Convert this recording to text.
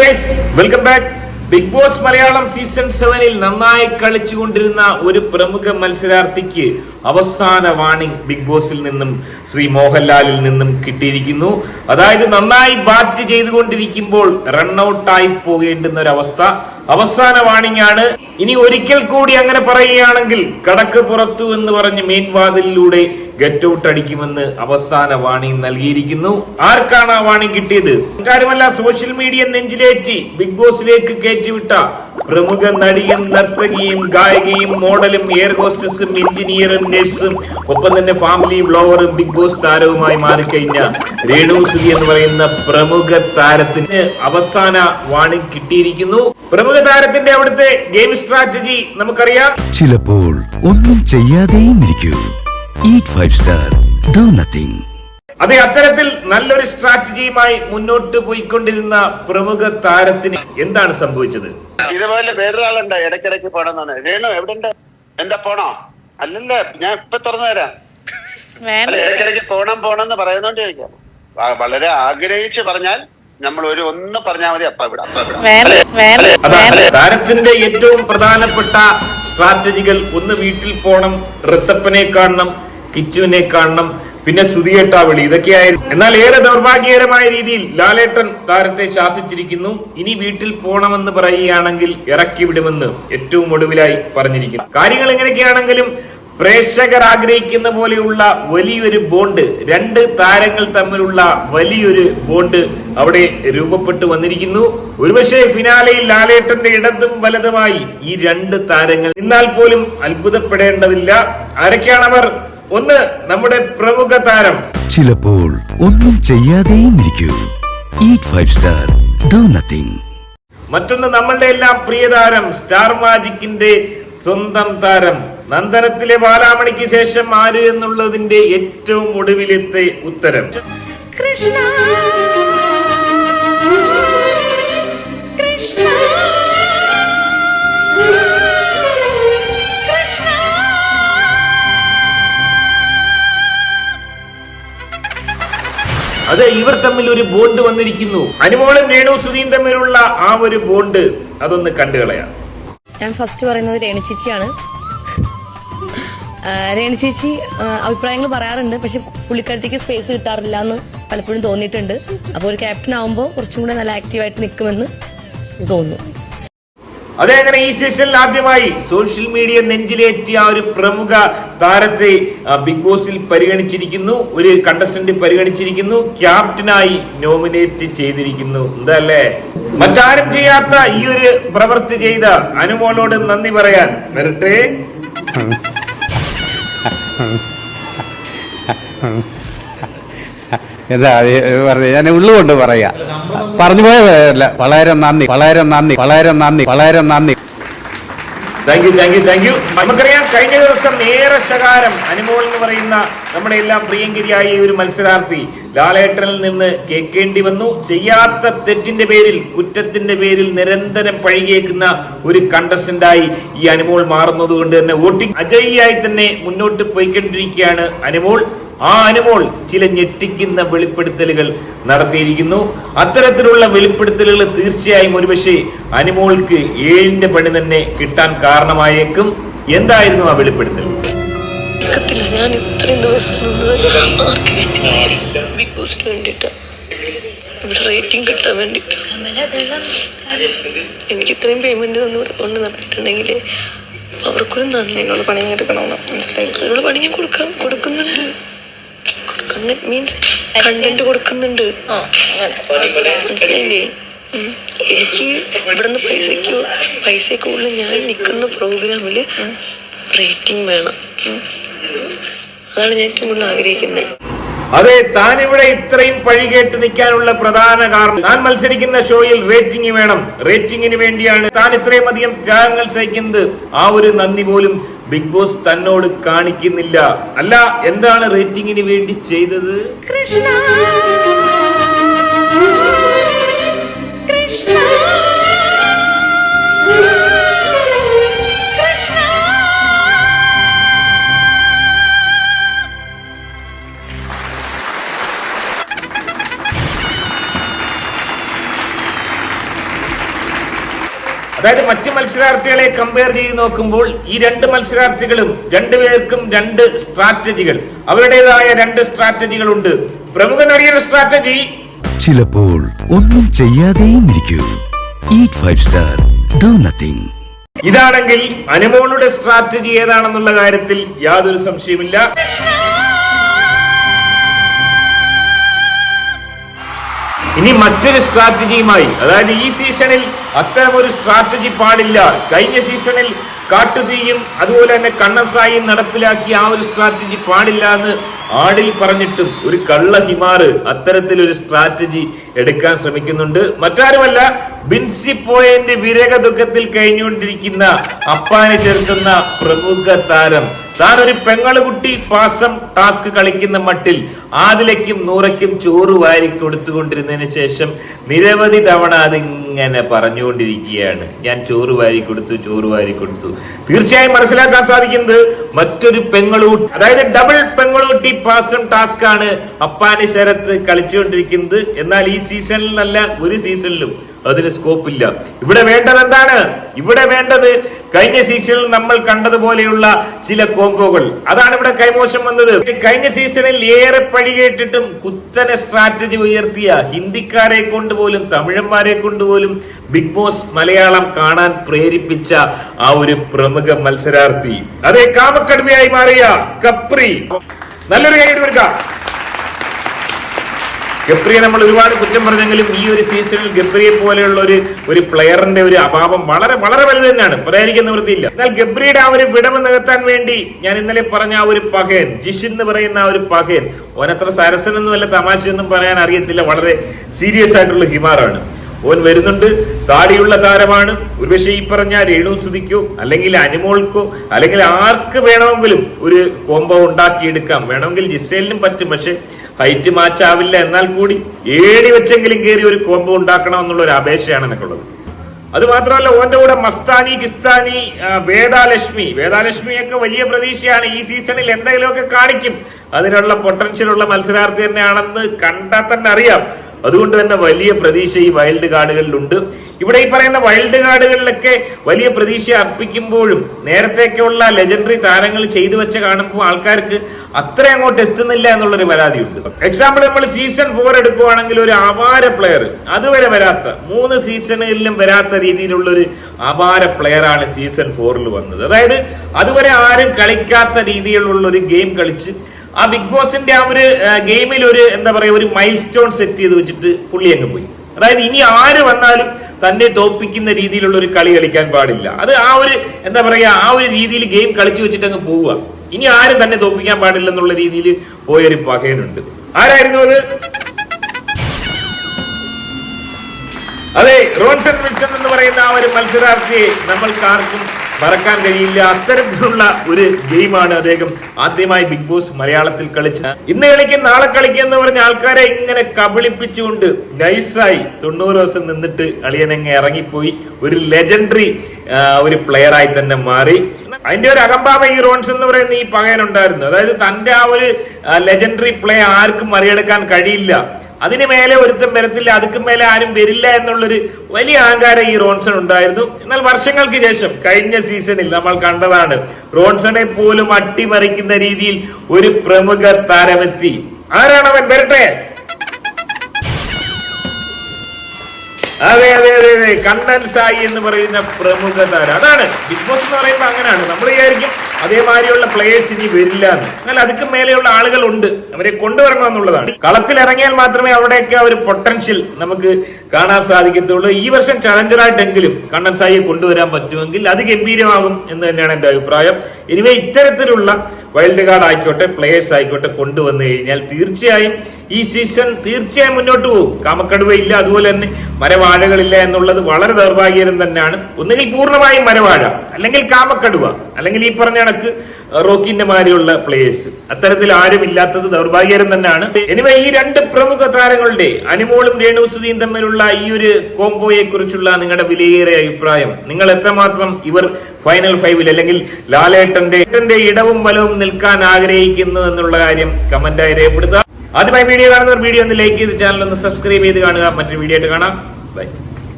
Guys welcome back Big Boss Malayalam season സെവനിൽ നന്നായി കളിച്ചുകൊണ്ടിരുന്ന ഒരു പ്രമുഖ മത്സരാർത്ഥിക്ക് അവസാന വാണിംഗ് ബിഗ് ബോസിൽ നിന്നും ശ്രീ മോഹൻലാലിൽ നിന്നും കിട്ടിയിരിക്കുന്നു. അതായത് നന്നായി ബാറ്റ് ചെയ്തുകൊണ്ടിരിക്കുമ്പോൾ റൺഔട്ടായി പോകേണ്ടുന്ന ഒരു അവസ്ഥ അവസാന വാണിംഗ് ആണ് ഇനി ഒരിക്കൽ കൂടി അങ്ങനെ പറയുകയാണെങ്കിൽ കടക്ക് പുറത്തു എന്ന് പറഞ്ഞ് മെയിൻ ഗെറ്റ് ഔട്ട് അടിക്കുമെന്ന് അവസാന വാണിംഗ് നൽകിയിരിക്കുന്നു. ആർക്കാണ് ആ വാണിംഗ് കിട്ടിയത്? കാര്യമല്ല സോഷ്യൽ മീഡിയ നെഞ്ചിലേറ്റി ബിഗ് ബോസിലേക്ക് കയറ്റിവിട്ട പ്രമുഖ നടിയും നർത്തകിയും ഗായികയും മോഡലും എയർ ഹോസ്റ്റസും എഞ്ചിനീയറും നഴ്സും ഒപ്പം തന്നെ ഫാമിലി ബ്ലോവറും ബിഗ് ബോസ് താരവുമായി മാറിക്കഴിഞ്ഞ രേണു സുധി എന്ന് പറയുന്ന പ്രമുഖ താരത്തിന് അവസാന വാണി കിട്ടിയിരിക്കുന്നു. പ്രമുഖ താരത്തിന്റെ അവിടുത്തെ ഗെയിം സ്ട്രാറ്റജി നമുക്കറിയാം. ചിലപ്പോൾ ഒന്നും ചെയ്യാതെയും ഇരിക്കൂ. ഫൈവ് സ്റ്റാർ ഡു നത്തിങ് അതെ അത്തരത്തിൽ നല്ലൊരു സ്ട്രാറ്റജിയുമായി മുന്നോട്ട് പോയിക്കൊണ്ടിരുന്ന പ്രമുഖ താരത്തിന് എന്താണ് സംഭവിച്ചത്? ഇതുപോലെ വേറൊരാളുണ്ട് ഇടയ്ക്കിടയ്ക്ക് പോണെന്നാണ് രേണു എവിടെ എന്താ പോണോ? അല്ലല്ല ഞാൻ ഇപ്പൊ തുറന്നു തരാം ഇടയ്ക്കിടയ്ക്ക് പോണം പോണം എന്ന് പറയുന്നോണ്ട് ചോദിക്കാം. വളരെ ആഗ്രഹിച്ച് പറഞ്ഞാൽ നമ്മൾ ഒരു ഒന്ന് പറഞ്ഞാൽ മതി അപ്പ ഇവിടെ അതാണ് താരത്തിന്റെ ഏറ്റവും പ്രധാനപ്പെട്ട സ്ട്രാറ്റജികൾ. ഒന്ന് വീട്ടിൽ പോണം ഋത്തപ്പനെ കാണണം കിച്ചുവിനെ കാണണം പിന്നെ സുതിയേട്ടാവളി ഇതൊക്കെയായിരുന്നു. എന്നാൽ ഏറെ ദൗർഭാഗ്യകരമായ രീതിയിൽ ലാലേട്ടൻ താരത്തെ ശാസിച്ചിരിക്കുന്നു. ഇനി വീട്ടിൽ പോണമെന്ന് പറയുകയാണെങ്കിൽ ഇറക്കി വിടുമെന്ന് ഏറ്റവും ഒടുവിലായി പറഞ്ഞിരിക്കുന്നു. കാര്യങ്ങൾ എങ്ങനെയൊക്കെയാണെങ്കിലും പ്രേക്ഷകർ ആഗ്രഹിക്കുന്ന പോലെയുള്ള വലിയൊരു ബോണ്ട് രണ്ട് താരങ്ങൾ തമ്മിലുള്ള വലിയൊരു ബോണ്ട് അവിടെ രൂപപ്പെട്ടു വന്നിരിക്കുന്നു. ഒരുപക്ഷെ ഫിനാലയിൽ ലാലേട്ടന്റെ ഇടതും വലതുമായി ഈ രണ്ട് താരങ്ങൾ എന്നാൽ പോലും അത്ഭുതപ്പെടേണ്ടതില്ല. ആരൊക്കെയാണവർ ഒന്ന് നമ്മുടെ പ്രമുഖ താരം. ചിലപ്പോൾ ഒന്നും ചെയ്യാതെയും ഇരിക്കൂ. Eat five star do nothing മറ്റൊന്ന് നമ്മളുടെ എല്ലാം പ്രിയതാരം സ്റ്റാർ മാജിക്കിന്റെ സ്വന്തം താരം. നന്ദനത്തിലെ ബാലാമണിക്ക് ശേഷം ആര് എന്നുള്ളതിന്റെ ഏറ്റവും ഒടുവിലത്തെ ഉത്തരം. കൃഷ്ണ. കൃഷ്ണ. കൃഷ്ണ. അത് ഇവർ തമ്മിൽ ഒരു ബോണ്ട് വന്നിരിക്കുന്നു. അനുമോളും രേണു സുധീൻ തമ്മിലുള്ള ആ ഒരു ബോണ്ട് അതൊന്ന് കണ്ടുകളയാം. ഞാൻ ഫസ്റ്റ് പറയുന്നത് രേണു ചേച്ചിയാണ് രേണു ചേച്ചി അഭിപ്രായങ്ങൾ പറയാറുണ്ട്. പക്ഷെ പുള്ളിക്കാരത്തേക്ക് സ്പേസ് കിട്ടാറില്ല എന്ന് പലപ്പോഴും തോന്നിയിട്ടുണ്ട്. അപ്പോൾ ഒരു ക്യാപ്റ്റൻ ആവുമ്പോൾ കുറച്ചും കൂടെ നല്ല ആക്റ്റീവായിട്ട് നിൽക്കുമെന്ന് തോന്നുന്നു. അതെ അങ്ങനെ ഈ സീസണിൽ ആദ്യമായി സോഷ്യൽ മീഡിയ നെഞ്ചിലേറ്റിയ ആ ഒരു പ്രമുഖ താരത്തെ ബിഗ് ബോസിൽ പരിഗണിച്ചിരിക്കുന്നു. ഒരു കണ്ടസ്റ്റന്റ് പരിഗണിച്ചിരിക്കുന്നു. ക്യാപ്റ്റനായി നോമിനേറ്റ് ചെയ്തിരിക്കുന്നു. എന്തല്ലേ മറ്റാരും ചെയ്യാത്ത ഈ ഒരു പ്രവൃത്തി ചെയ്ത അനുമോളോട് നന്ദി പറയാൻ. വരട്ടെ. എന്താ പറഞ്ഞു ഞാൻ ഉള്ളുകൊണ്ട് പറയാ. പറഞ്ഞു പോയതല്ല വളരെ നന്ദി വളരെ നന്ദി വളരെ നന്ദി വളരെ നന്ദി. Thank you thank you thank you നമുക്കറിയാം കഴിഞ്ഞ ദിവസം നേരെ ശകാരം അനുമോൾ എന്ന് പറയുന്ന നമ്മുടെ എല്ലാം പ്രിയങ്കരിയായ ഒരു മത്സരാർത്ഥി ലാലേട്ടനിൽ നിന്ന് കേൾക്കേണ്ടി വന്നു. ചെയ്യാത്ത തെറ്റിന്റെ പേരിൽ കുറ്റത്തിന്റെ പേരിൽ നിരന്തരം പഴികേക്കുന്ന ഒരു കണ്ടസ്റ്റന്റായി ഈ അനുമോൾ മാറുന്നത് കൊണ്ട് തന്നെ വോട്ടിംഗ് അജയ്യായി തന്നെ മുന്നോട്ട് പോയിക്കൊണ്ടിരിക്കുകയാണ് അനുമോൾ. ആ അനുമോൾ ചില ഞെട്ടിക്കുന്ന വെളിപ്പെടുത്തലുകൾ നടത്തിയിരിക്കുന്നു. അത്തരത്തിലുള്ള വെളിപ്പെടുത്തലുകൾ തീർച്ചയായും ഒരുപക്ഷെ അനുമോൾക്ക് ഏഴിന്റെ പണി തന്നെ കിട്ടാൻ കാരണമായേക്കും. എന്തായിരുന്നു ആ വെളിപ്പെടുത്തൽ? ഇത്രയും ദിവസം നിന്നത് ആർക്ക് വേണ്ടി ബിഗ് ബോസിന് വേണ്ടിയിട്ടാണ് ഇവിടെ റേറ്റിംഗ് കിട്ടാൻ വേണ്ടിയിട്ട്. എനിക്ക് ഇത്രയും പേയ്മെന്റ് തന്നു ഇവിടെ കൊണ്ട് നടത്തിയിട്ടുണ്ടെങ്കിൽ അവർക്കൊരു നന്ദി. എന്നോട് പണി എടുക്കണമെന്ന് മനസ്സിലായി. അവരോട് പണി ഞാൻ കൊടുക്കാൻ കൊടുക്കുന്നുണ്ട്. കൊടുക്കുന്ന മീൻസ് കണ്ടന്റ് കൊടുക്കുന്നുണ്ട്. മനസ്സിലായില്ലേ. എനിക്ക് ഇവിടുന്ന് പൈസയ്ക്ക് പൈസക്ക് കൂടുതൽ ഞാൻ നിൽക്കുന്ന പ്രോഗ്രാമിൽ റേറ്റിംഗ് വേണം. അതാണ് ഞാൻ ഏറ്റവും കൂടുതൽ ആഗ്രഹിക്കുന്നത്. അതെ താൻ ഇവിടെ ഇത്രയും പഴി കേട്ട് നിൽക്കാനുള്ള പ്രധാന കാരണം. താൻ മത്സരിക്കുന്ന ഷോയിൽ റേറ്റിംഗ് വേണം. റേറ്റിംഗിന് വേണ്ടിയാണ് താൻ ഇത്രയും അധികം ത്യാഗങ്ങൾ സഹിക്കുന്നത്. ആ ഒരു നന്ദി പോലും ബിഗ് ബോസ് തന്നോട് കാണിക്കുന്നില്ല. അല്ല എന്താണ് റേറ്റിംഗിന് വേണ്ടി ചെയ്തത്? കൃഷ്ണ അതായത് മറ്റു മത്സരാർത്ഥികളെ കമ്പയർ ചെയ്ത് നോക്കുമ്പോൾ ഈ രണ്ട് മത്സരാർത്ഥികളും രണ്ടുപേർക്കും രണ്ട് സ്ട്രാറ്റജികൾ അവരുടേതായ രണ്ട് സ്ട്രാറ്റജികൾ ഉണ്ട്. പ്രമുഖ നടിയുടെ സ്ട്രാറ്റജി ചിലപ്പോൾ ഒന്നും ചെയ്യാതെയും ഇരിക്കൂ. Eat five star do nothing ഇതാണെങ്കിൽ അനുമോളുടെ സ്ട്രാറ്റജി ഏതാണെന്നുള്ള കാര്യത്തിൽ യാതൊരു സംശയമില്ല ഇനി മറ്റൊരു സ്ട്രാറ്റജിയുമായി അതായത് ഈ സീസണിൽ അത്തരം ഒരു സ്ട്രാറ്റജി പാടില്ല. കഴിഞ്ഞ സീസണിൽ കാട്ടുതീയും അതുപോലെ തന്നെ കണ്ണസായും നടപ്പിലാക്കിയ ആ ഒരു സ്ട്രാറ്റജി പാടില്ല എന്ന് ആടിൽ പറഞ്ഞിട്ടും ഒരു കള്ള ഹിമാറ് അത്തരത്തിലൊരു സ്ട്രാറ്റജി എടുക്കാൻ ശ്രമിക്കുന്നുണ്ട്. മറ്റാരുമല്ല ബിൻസി പോയന്റ് വിരക ദുഃഖത്തിൽ കഴിഞ്ഞുകൊണ്ടിരിക്കുന്ന അപ്പാനെ ചേർക്കുന്ന പ്രമുഖ താരം താൻ ഒരു പെങ്ങളുകുട്ടി പാസം ടാസ്ക് കളിക്കുന്ന മട്ടിൽ ആദിലയ്ക്കും നൂറയ്ക്കും ചോറ് വാരി കൊടുത്തുകൊണ്ടിരുന്നതിന് ശേഷം നിരവധി തവണ അതിങ്ങനെ പറഞ്ഞുകൊണ്ടിരിക്കുകയാണ്. ഞാൻ ചോറ് വാരി കൊടുത്തു ചോറ് വാരി കൊടുത്തു. തീർച്ചയായും മനസ്സിലാക്കാൻ സാധിക്കുന്നത് മറ്റൊരു പെങ്ങളൂട്ടി അതായത് ഡബിൾ പെങ്ങളൂട്ടി പാസം ടാസ്ക് ആണ് അപ്പാനി ശരത്ത് കളിച്ചുകൊണ്ടിരിക്കുന്നത്. എന്നാൽ ഈ സീസണിലല്ല ഒരു സീസണിലും അതിന് സ്കോപ്പ് ഇല്ല. ഇവിടെ വേണ്ടത് എന്താണ്? ഇവിടെ വേണ്ടത് കഴിഞ്ഞ സീസണിൽ നമ്മൾ കണ്ടതുപോലെയുള്ള ചില കോംബോകൾ അതാണ് ഇവിടെ കൈമോശം വന്നത്. കഴിഞ്ഞ സീസണിൽ ഏറെ പഴി കേട്ടിട്ടും കുത്തനെ സ്ട്രാറ്റജി ഉയർത്തിയ ഹിന്ദിക്കാരെ കൊണ്ടുപോലും തമിഴന്മാരെ കൊണ്ടുപോലും ബിഗ് ബോസ് മലയാളം കാണാൻ പ്രേരിപ്പിച്ച ആ ഒരു പ്രമുഖ മത്സരാർത്ഥി. അതെ കാമക്കടുമയായി മാറിയ കപ്രി. നല്ലൊരു കൈ കൊടുക്കാം. ഗപ്രിയെ നമ്മൾ ഒരുപാട് കുറ്റം പറഞ്ഞെങ്കിലും ഈ ഒരു സീസണിൽ ഗബ്രിയെ പോലെയുള്ള ഒരു ഒരു പ്ലെയറിന്റെ ഒരു അഭാവം വളരെ വളരെ വലുത് തന്നെയാണ്. പറയാതിരിക്കുന്ന നിവൃത്തിയില്ല. എന്നാൽ ഗബ്രിയുടെ ആ ഒരു വിടവ് നികത്താൻ വേണ്ടി ഞാൻ ഇന്നലെ പറഞ്ഞ ആ ഒരു പകയൻ ജിഷ് എന്ന് പറയുന്ന ആ ഒരു പകയൻ ഓനത്ര സരസനൊന്നും അല്ല തമാശയൊന്നും പറയാൻ അറിയത്തില്ല വളരെ സീരിയസ് ആയിട്ടുള്ള ഹിമാറാണ്. ഓൻ വരുന്നുണ്ട് താടിയുള്ള താരമാണ്. ഒരുപക്ഷെ ഈ പറഞ്ഞ രേണു സുതിക്കോ അല്ലെങ്കിൽ അനിമോൾക്കോ അല്ലെങ്കിൽ ആർക്ക് വേണമെങ്കിലും ഒരു കോംബോ ഉണ്ടാക്കിയെടുക്കാം. വേണമെങ്കിൽ ജിസേലിനും പറ്റും പക്ഷെ ഹൈറ്റ് മാച്ച് ആവില്ല എന്നാൽ കൂടി ഏടി വെച്ചെങ്കിലും കയറി ഒരു കോംബോ ഉണ്ടാക്കണം എന്നുള്ള ഒരു അപേക്ഷയാണ് എനിക്കുള്ളത്. അത് മാത്രമല്ല ഓന്റെ കൂടെ മസ്താനി കിസ്താനി വേദാലക്ഷ്മി വേദാലക്ഷ്മിയൊക്കെ വലിയ പ്രതീക്ഷയാണ്. ഈ സീസണിൽ എന്തെങ്കിലുമൊക്കെ കാണിക്കും. അതിനുള്ള പൊട്ടൻഷ്യൽ ഉള്ള മത്സരാർത്ഥി തന്നെയാണെന്ന് കണ്ടാൽ തന്നെ അറിയാം. അതുകൊണ്ട് തന്നെ വലിയ പ്രതീക്ഷ ഈ വൈൽഡ് കാർഡുകളിലുണ്ട്. ഇവിടെ ഈ പറയുന്ന വൈൽഡ് കാർഡുകളിലൊക്കെ വലിയ പ്രതീക്ഷ അർപ്പിക്കുമ്പോഴും നേരത്തേക്കുള്ള ലെജൻഡറി താരങ്ങൾ ചെയ്തു വെച്ച കാണുമ്പോൾ ആൾക്കാർക്ക് അത്ര അങ്ങോട്ട് എത്തുന്നില്ല എന്നുള്ളൊരു പരാതിയുണ്ട്. എക്സാമ്പിൾ നമ്മൾ സീസൺ ഫോർ എടുക്കുവാണെങ്കിൽ ഒരു അപാര പ്ലെയർ അതുവരെ വരാത്ത മൂന്ന് സീസണുകളിലും വരാത്ത രീതിയിലുള്ള ഒരു അപാര പ്ലെയർ ആണ് സീസൺ ഫോറിൽ വന്നത്. അതായത് അതുവരെ ആരും കളിക്കാത്ത രീതിയിലുള്ള ഒരു ഗെയിം കളിച്ച് ആ ബിഗ് ബോസിന്റെ ആ ഒരു ഗെയിമിൽ ഒരു എന്താ പറയുക ഒരു മൈൽ സ്റ്റോൺ സെറ്റ് ചെയ്ത് വെച്ചിട്ട് പുള്ളി അങ്ങ് പോയി. അതായത് ഇനി ആര് വന്നാലും തന്നെ തോപ്പിക്കുന്ന രീതിയിലുള്ള ഒരു കളി കളിക്കാൻ പാടില്ല. അത് ആ ഒരു എന്താ പറയുക ആ ഒരു രീതിയിൽ ഗെയിം കളിച്ചു വെച്ചിട്ട് അങ്ങ് പോവുക. ഇനി ആരും തന്നെ തോപ്പിക്കാൻ പാടില്ല എന്നുള്ള രീതിയിൽ പോയൊരു പകയനുണ്ട് ആരായിരുന്നു അത്? അതെ റോൺസൺ വിൽസൺ എന്ന് പറയുന്ന ആ ഒരു മത്സരാർത്ഥിയെ നമ്മൾക്ക് ആർക്കും മറക്കാൻ കഴിയില്ല. അത്തരത്തിലുള്ള ഒരു ഗെയിമാണ് അദ്ദേഹം ആദ്യമായി ബിഗ് ബോസ് മലയാളത്തിൽ കളിച്ചത്. ഇന്ന് കളിക്കും നാളെ കളിക്കും എന്ന് പറഞ്ഞ ആൾക്കാരെ ഇങ്ങനെ കബളിപ്പിച്ചുകൊണ്ട് നൈസായി തൊണ്ണൂറ് ദിവസം നിന്നിട്ട് അളിയനങ്ങ് ഇറങ്ങിപ്പോയി. ഒരു ലെജൻഡറി ഒരു പ്ലെയറായി തന്നെ മാറി. അതിന്റെ ഒരു അകമ്പാമ ഈ റോൺസ് എന്ന് പറയുന്ന ഈ പകയനുണ്ടായിരുന്നു അതായത് തന്റെ ആ ഒരു ലെജൻഡറി പ്ലേ ആർക്കും മറികടക്കാൻ കഴിയില്ല. അതിന് മേലെ ഒരുത്തം വരത്തില്ല അതുക്കും മേലെ ആരും വരില്ല എന്നുള്ളൊരു വലിയ അഹങ്കാരം ഈ റോൺസൺ ഉണ്ടായിരുന്നു. എന്നാൽ വർഷങ്ങൾക്ക് ശേഷം കഴിഞ്ഞ സീസണിൽ നമ്മൾ കണ്ടതാണ് റോൺസണെ പോലും അട്ടിമറിക്കുന്ന രീതിയിൽ ഒരു പ്രമുഖ താരമെത്തി. ആരാണവൻ വരട്ടെ. അതെ അതെ അതെ അതെ. കണ്ണൻ സായി എന്ന് പറയുന്ന പ്രമുഖ താരം. അതാണ് ബിഗ് ബോസ് എന്ന് പറയുമ്പോൾ അങ്ങനെയാണ് നമ്മൾ വിചാരിക്കും അതേമാതിരിയുള്ള പ്ലേയേഴ്സ് ഇനി വരില്ല എന്ന്. എന്നാൽ അതുക്ക് മേലെയുള്ള ആളുകളുണ്ട്. അവരെ കൊണ്ടുവരണം എന്നുള്ളതാണ്. കളത്തിൽ ഇറങ്ങിയാൽ മാത്രമേ അവിടെയൊക്കെ ഒരു പൊട്ടൻഷ്യൽ നമുക്ക് കാണാൻ സാധിക്കത്തുള്ളൂ. ഈ വർഷം ചലഞ്ചറായിട്ടെങ്കിലും കണ്ണൻ സായിയെ കൊണ്ടുവരാൻ പറ്റുമെങ്കിൽ അത് ഗംഭീരമാകും എന്ന് തന്നെയാണ് എന്റെ അഭിപ്രായം. ഇനിവേ ഇത്തരത്തിലുള്ള വൈൽഡ് കാർഡ് ആയിക്കോട്ടെ പ്ലേയേഴ്സ് ആയിക്കോട്ടെ കൊണ്ടുവന്നു കഴിഞ്ഞാൽ തീർച്ചയായും ഈ സീസൺ തീർച്ചയായും മുന്നോട്ട് പോകും. കാമക്കടുവ ഇല്ല അതുപോലെ തന്നെ മരവാഴകളില്ല എന്നുള്ളത് വളരെ ദൗർഭാഗ്യകരം തന്നെയാണ്. ഒന്നുകിൽ പൂർണമായും മരവാഴ അല്ലെങ്കിൽ കാമക്കടുവ അല്ലെങ്കിൽ ഈ പറഞ്ഞ കണക്ക് റോക്കിന്റെ മാതിരിയുള്ള പ്ലേയേഴ്സ് അത്തരത്തിൽ ആരും ഇല്ലാത്തത് ദൗർഭാഗ്യകരം തന്നെയാണ്. എനിവേ ഈ രണ്ട് പ്രമുഖ താരങ്ങളുടെ അനുമോളും രേണുസുതിയും തമ്മിലുള്ള ഈ ഒരു കോംബോയെ കുറിച്ചുള്ള നിങ്ങളുടെ വിലയേറിയ അഭിപ്രായം. നിങ്ങൾ എത്രമാത്രം ഇവർ ഫൈനൽ ഫൈവിൽ അല്ലെങ്കിൽ ലാലേട്ടന്റെ ഇടവും വലവും നിൽക്കാൻ ആഗ്രഹിക്കുന്നു എന്നുള്ള കാര്യം കമന്റായി രേഖപ്പെടുത്തുക. ആദ്യമായി വീഡിയോ കാണുന്നവർ വീഡിയോ ഒന്ന് ലൈക്ക് ചെയ്ത് ചാനൽ ഒന്ന് സബ്സ്ക്രൈബ് ചെയ്ത് കാണുക. മറ്റൊരു വീഡിയോ ആയിട്ട് കാണാം. ബൈ